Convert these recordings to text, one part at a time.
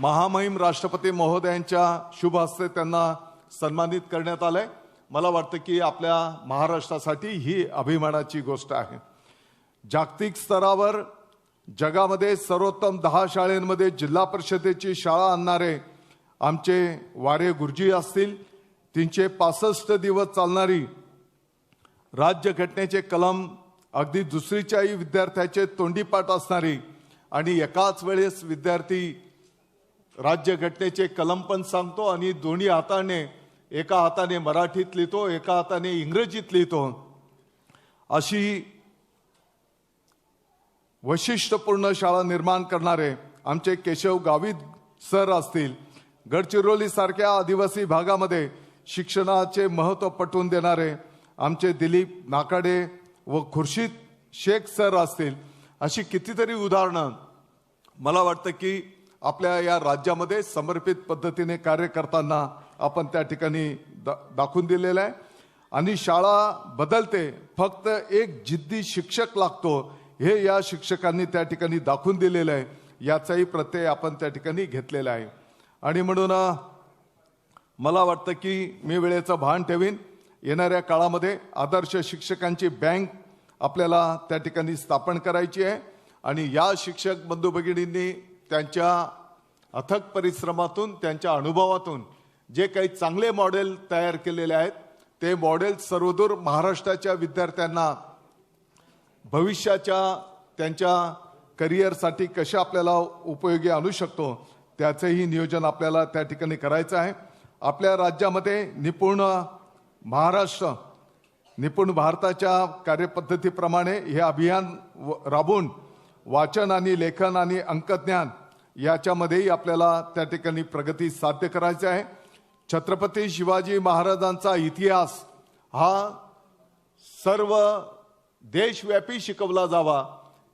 महामहिम राष्ट्रपती महोदयांच्या शुभ हस्ते त्यांना सन्मानित करण्यात आलंय. मला वाटतं की आपल्या महाराष्ट्रासाठी ही अभिमानाची गोष्ट आहे. जागतिक स्तरावर जगामध्ये सर्वोत्तम दहा शाळेमध्ये जिल्हा परिषदेची शाळा आणणारे आमचे वारे गुरुजी असतील तीनशे पासष्ट दिवस चालणारी राज्यघटनेचे कलम अगदी दुसरीच्याही विद्यार्थ्याचे तोंडीपाठ असणारी आणि एकाच वेळेस विद्यार्थी राज्यघटनेचे कलम पण सांगतो आणि दोन्ही हाताने एका हाताने मराठीत लिहितो एका हाताने इंग्रजीत लिहितो. अशी वैशिष्ट्यपूर्ण शाळा निर्माण करणारे आमचे केशव गावित सर असतील गडचिरोली सारख्या आदिवासी भागामध्ये शिक्षणाचे महत्त्व पटवून देणारे आमचे दिलीप नाकाडे व खुर्शीद शेख सर असतील. अशी कितीतरी उदाहरणं. मला वाटतं की आपल्या या राज्यामध्ये समर्पित पद्धतीने कार्य करताना आपण त्या ठिकाणी दा दाखवून दिलेलं आहे. आणि शाळा बदलते फक्त एक जिद्दी शिक्षक लागतो हे या शिक्षकांनी त्या ठिकाणी दाखवून दिलेलं आहे. याचाही प्रत्यय आपण त्या ठिकाणी घेतलेला आहे. आणि म्हणून मला वाटतं की मी वेळेचं भान ठेवीन. येणाऱ्या काळामध्ये आदर्श शिक्षकांची बँक आपल्याला त्या ठिकाणी स्थापन करायची आहे. आणि या शिक्षक बंधू भगिनींनी त्यांच्या अथक परिश्रमातून त्यांच्या अनुभवातून जे काही चांगले मॉडेल तयार केलेले आहेत ते मॉडेल सर्वदूर महाराष्ट्राच्या विद्यार्थ्यांना भविष्याच्या त्यांच्या करिअरसाठी कशा आपल्याला उपयोगी आणू शकतो त्याचंही नियोजन आपल्याला त्या ठिकाणी करायचं आहे. आपल्या राज्यामध्ये निपुण महाराष्ट्र निपुण भारताच्या कार्यपद्धतीप्रमाणे हे अभियान व- राबवून वाचन आणि लेखन आणि अंकज्ञान याच्यामध्येही आपल्याला त्या ठिकाणी प्रगती साध्य करायची आहे. छत्रपती शिवाजी महाराजांचा इतिहास हा सर्व देशव्यापी शिकवला जावा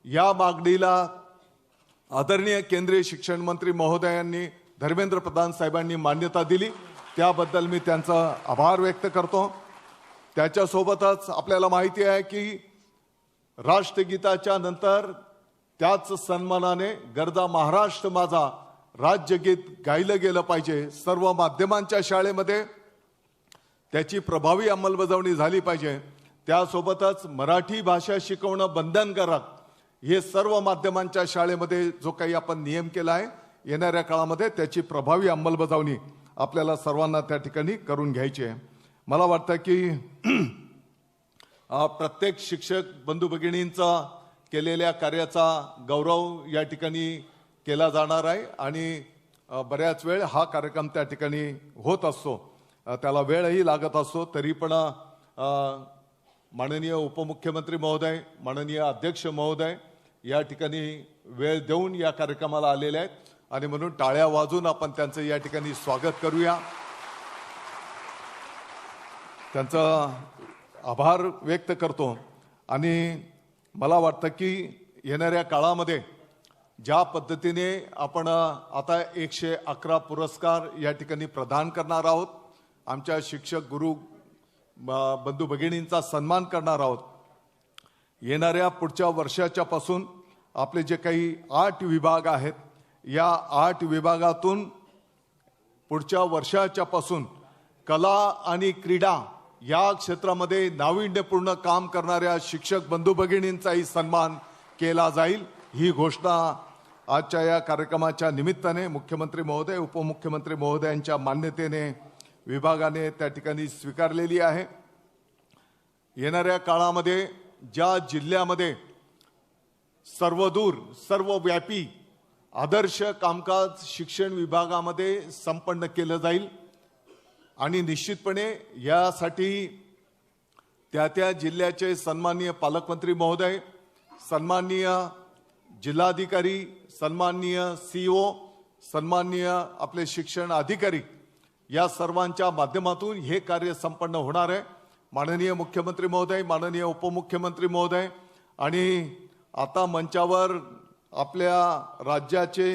या मागणीला आदरणीय केंद्रीय शिक्षण मंत्री महोदयांनी धर्मेंद्र प्रधान साहेबांनी मान्यता दिली. त्याबद्दल मी त्यांचा आभार व्यक्त करतो. त्याच्यासोबतच आपल्याला माहिती आहे की राष्ट्रगीताच्या नंतर त्याच सन्मानाने गरजा महाराष्ट्र माझा राज्यगीत गायलं गेलं पाहिजे सर्व माध्यमांच्या शाळेमध्ये. त्याची प्रभावी अंमलबजावणी झाली पाहिजे. त्यासोबतच मराठी भाषा शिकवणं बंधनकारक हे सर्व माध्यमांच्या शाळेमध्ये जो काही आपण नियम केला आहे येणाऱ्या काळामध्ये त्याची प्रभावी अंमलबजावणी आपल्याला सर्वांना त्या ठिकाणी करून घ्यायची आहे. मला वाटतं की प्रत्येक शिक्षक बंधू भगिनींचा केलेल्या कार्याचा गौरव या ठिकाणी केला जाणार आहे आणि बऱ्याच वेळ हा कार्यक्रम त्या ठिकाणी होत असतो. त्याला वेळही लागत असतो. तरी पण माननीय उपमुख्यमंत्री महोदय माननीय अध्यक्ष महोदय या ठिकाणी वेळ देऊन या कार्यक्रमाला आलेले आहेत. आणि म्हणून टाळ्या वाजून आपण त्यांचं या ठिकाणी स्वागत करूया. त्यांचा आभार व्यक्त करतो. आणि मला वाटतं की येणाऱ्या काळामध्ये ज्या पद्धतीने आपण आता एकशे अकरा पुरस्कार या ठिकाणी प्रदान करणार आहोत आमच्या शिक्षक गुरु ब- बंधू भगिनींचा सन्मान करणार आहोत येणाऱ्या पुढच्या वर्षाच्या पासून आपले जे काही आठ विभाग आहेत या आठ विभागातून पुढच्या वर्षाच्या पासून कला आणि क्रीडा या क्षेत्रामध्ये नाविन्यपूर्ण काम करणाऱ्या शिक्षक बंधू भगिनींचाही सन्मान केला जाईल. ही घोषणा आजच्या या कार्यक्रमाच्या निमित्ताने मुख्यमंत्री महोदय उपमुख्यमंत्री महोदयांच्या मान्यतेने विभागाने त्या ठिकाणी स्वीकारलेली आहे. येणाऱ्या काळामध्ये ज्या जिल्ह्यामध्ये सर्वदूर सर्वव्यापी आदर्श कामकाज शिक्षण विभागामध्ये संपन्न केलं जाईल आणि निश्चितपणे यासाठी त्या त्या जिल्ह्याचे सन्माननीय पालकमंत्री महोदय सन्माननीय जिल्हाधिकारी सन्माननीय सीओ सन्माननीय आपले शिक्षण अधिकारी या सर्वांच्या माध्यमातून हे कार्य संपन्न होणार आहे. माननीय मुख्यमंत्री महोदय माननीय उपमुख्यमंत्री महोदय आणि आता मंचावर आपल्या राज्याचे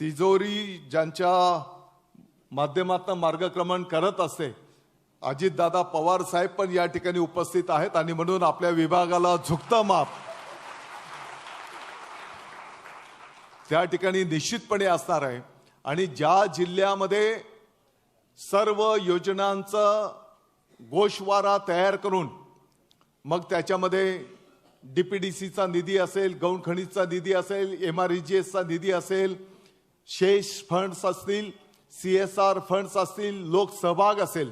तिजोरी ज्यांच्या माध्यमातून मार्गक्रमण करत असते अजितदादा पवार साहेब पण या ठिकाणी उपस्थित आहेत आणि म्हणून आपल्या विभागाला झुकतं माप. त्या ठिकाणी निश्चितपणे असणार आहे. आणि ज्या जिल्ह्यामध्ये सर्व योजनांचं गोषवारा तयार करून मग त्याच्यामध्ये डी पी डी सीचा निधी असेल गौणखणीचा निधी असेल एम आर एसचा निधी असेल शेष फंड्स असतील सी एस आर फंड्स असतील लोकसहभाग असेल.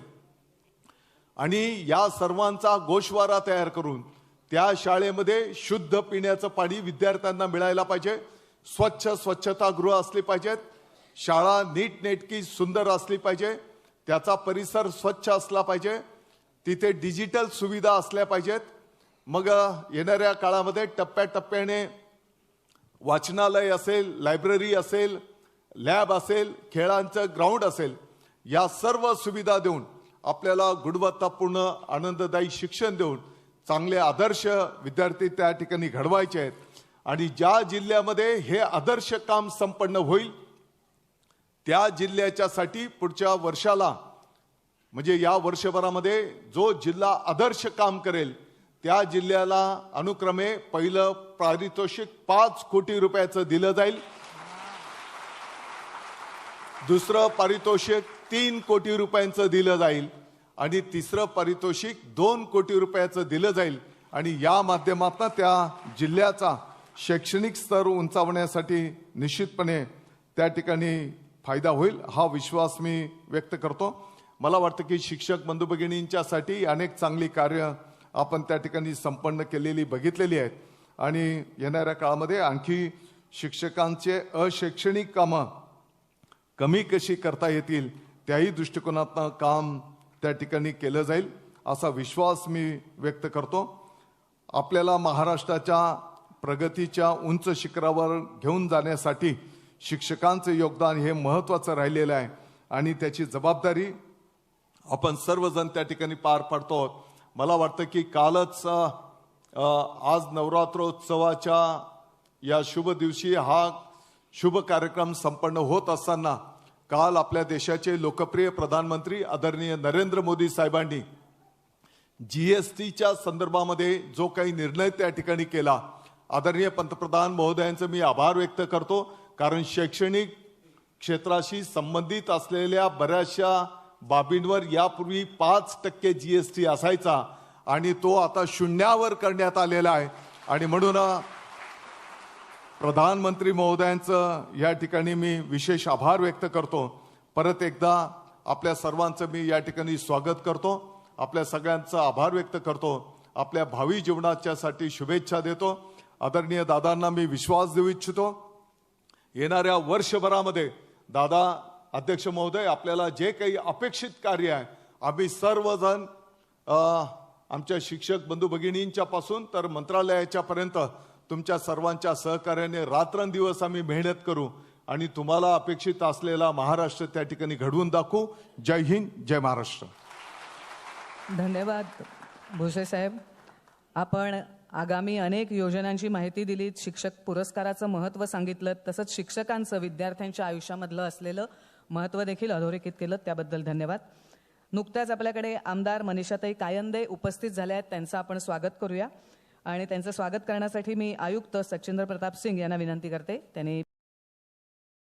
आणि या सर्वांचा गोशवारा तयार करून त्या शाळेमध्ये शुद्ध पिण्याचं पाणी विद्यार्थ्यांना मिळायला पाहिजे. स्वच्छ स्वच्छतागृह असली पाहिजेत. शाळा नीटनेटकी सुंदर असली पाहिजे. त्याचा परिसर स्वच्छ असला पाहिजे. तिथे डिजिटल सुविधा असल्या पाहिजेत. मग येणाऱ्या काळामध्ये टप्प्याटप्प्याने वाचनालय असेल लायब्ररी असेल लॅब असेल खेळांचं ग्राउंड असेल या सर्व सुविधा देऊन आपल्याला गुणवत्तापूर्ण आनंददायी शिक्षण देऊन चांगले आदर्श विद्यार्थी त्या ठिकाणी घडवायचे आहेत. आणि ज्या जिल्ह्यामध्ये हे आदर्श काम संपन्न होईल त्या जिल्ह्याच्यासाठी पुढच्या वर्षाला म्हणजे या वर्षभरामध्ये जो जिल्हा आदर्श काम करेल त्या जिल्ह्याला अनुक्रमे पहिलं पारितोषिक पाच कोटी रुपयाचं दिलं जाईल. दुसरं पारितोषिक तीन कोटी रुपयांचं दिलं जाईल आणि तिसरं पारितोषिक दोन कोटी रुपयाचं दिलं जाईल. आणि या माध्यमातून त्या जिल्ह्याचा शैक्षणिक स्तर उंचावण्यासाठी निश्चितपणे त्या ठिकाणी फायदा होईल हा विश्वास मी व्यक्त करतो. मला वाटतं की शिक्षक बंधू भगिनींच्यासाठी अनेक चांगली कार्य आपण त्या ठिकाणी संपन्न केलेली बघितलेली आहेत. आणि येणाऱ्या काळामध्ये आणखी शिक्षकांचे अशैक्षणिक कामं कमी कशी करता येतील त्याही दृष्टिकोनातनं काम त्या ठिकाणी केलं जाईल असा विश्वास मी व्यक्त करतो आपल्याला महाराष्ट्राच्या प्रगतीच्या उंच शिखरावर घेऊन जाण्यासाठी शिक्षकांचं योगदान हे महत्त्वाचं राहिलेलं आहे आणि त्याची जबाबदारी आपण सर्वजण त्या ठिकाणी पार पाडतो आहोत. मला वाटतं की कालच आज नवरात्रोत्सवाच्या या शुभ दिवशी हा शुभ कार्यक्रम संपन्न होत असताना काल आपल्या देशाचे लोकप्रिय प्रधानमंत्री आदरणीय नरेंद्र मोदी साहेबांनी जी एस टीच्या संदर्भामध्ये जो काही निर्णय त्या ठिकाणी केला आदरणीय पंतप्रधान महोदयांचं मी आभार व्यक्त करतो. कारण शैक्षणिक क्षेत्राशी संबंधित असलेल्या बऱ्याचशा बाबींवर यापूर्वी पाच टक्के जी एस टी असायचा आणि तो आता शून्यावर करण्यात आलेला आहे. आणि म्हणून प्रधानमंत्री महोदयांचं या ठिकाणी मी विशेष आभार व्यक्त करतो. परत एकदा आपल्या सर्वांचं मी या ठिकाणी स्वागत करतो. आपल्या सगळ्यांचा आभार व्यक्त करतो. आपल्या भावी जीवनाच्यासाठी शुभेच्छा देतो. आदरणीय दादांना मी विश्वास देऊ इच्छितो. येणाऱ्या वर्षभरामध्ये दादा अध्यक्ष महोदय आपल्याला जे काही अपेक्षित कार्य आहे आम्ही सर्वजण आमच्या शिक्षक बंधू भगिनींच्या पासून तर मंत्रालयाच्या पर्यंत तुमच्या सर्वांच्या सहकार्याने रात्रंदिवस आम्ही मेहनत करू आणि तुम्हाला अपेक्षित असलेला महाराष्ट्र त्या ठिकाणी घडवून दाखवू. जय हिंद जय महाराष्ट्र. धन्यवाद भुसे साहेब. आपण आगामी अनेक योजनांची माहिती दिलीत. शिक्षक पुरस्काराचं महत्त्व सांगितलं. तसंच शिक्षकांचं विद्यार्थ्यांच्या आयुष्यामधलं असलेलं महत्त्व देखील अधोरेखित केलं. त्याबद्दल धन्यवाद. नुकत्याच आपल्याकडे आमदार मनीषाताई कायंदे उपस्थित झाल्या आहेत. त्यांचं आपण स्वागत करूया. आणि त्यांचं स्वागत करण्यासाठी मी आयुक्त सचिंद्र प्रताप सिंग यांना विनंती करते. त्यांनी